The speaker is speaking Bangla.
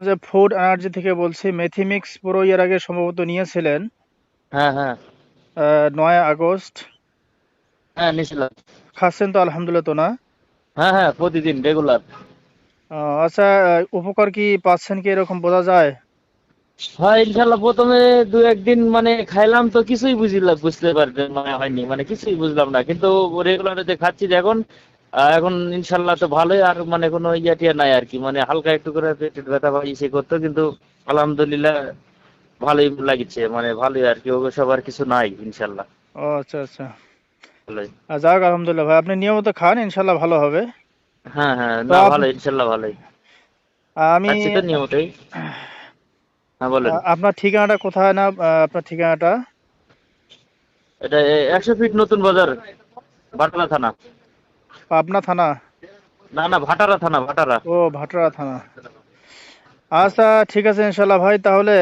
যে ফুড এনার্জি থেকে বলছি মেথিমিক্স পুরো এর আগে সম্ভবত নিয়েছিলেন। হ্যাঁ হ্যাঁ। নয় আগস্ট। হ্যাঁ নিয়েছিলাম। খাচ্ছেন তো আলহামদুলিল্লাহ তো না? হ্যাঁ হ্যাঁ প্রতিদিন রেগুলার আচ্ছা উপকার কি পাচ্ছেন কি এরকম বোঝা যায়? হ্যাঁ ইনশাল্লাহ প্রথমে দু একদিন মানে খাইলাম তো কিছুই বুঝলাম বুঝতে পারতে মানে হয়নি মানে কিছুই বুঝলাম না। কিন্তু রেগুলার যে খাচ্ছি এখন এখন ইনশাল্লাহ তো ভালোই আর মানে কোনো ইয়া টিয়া নাই আর কি। মানে হালকা একটু করে পেটের ব্যথা বা ইসে করতো কিন্তু আলহামদুলিল্লাহ ভালোই লাগিচ্ছে মানে ভালোই আর কি ওগুলো সব আর কিছু নাই ইনশাল্লাহ। ও আচ্ছা আচ্ছা। যাক আলহামদুলিল্লাহ ভাই আপনি নিয়মিত খান ইনশাল্লাহ ভালো হবে। হ্যাঁ হ্যাঁ না ভালো ইনশাল্লাহ ভালোই। আমি নিয়মিতই। হ্যাঁ বলেন। আপনার ঠিকানাটা কোথায় না আপনার ঠিকানাটা? এটা একশো ফিট নতুন বাজার ভাটারা থানা। পাবনা থানা? না না ভাটারা থানা ভাটারা। ও ভাটারা থানা। আচ্ছা ঠিক আছে ইনশাল্লাহ ভাই তাহলে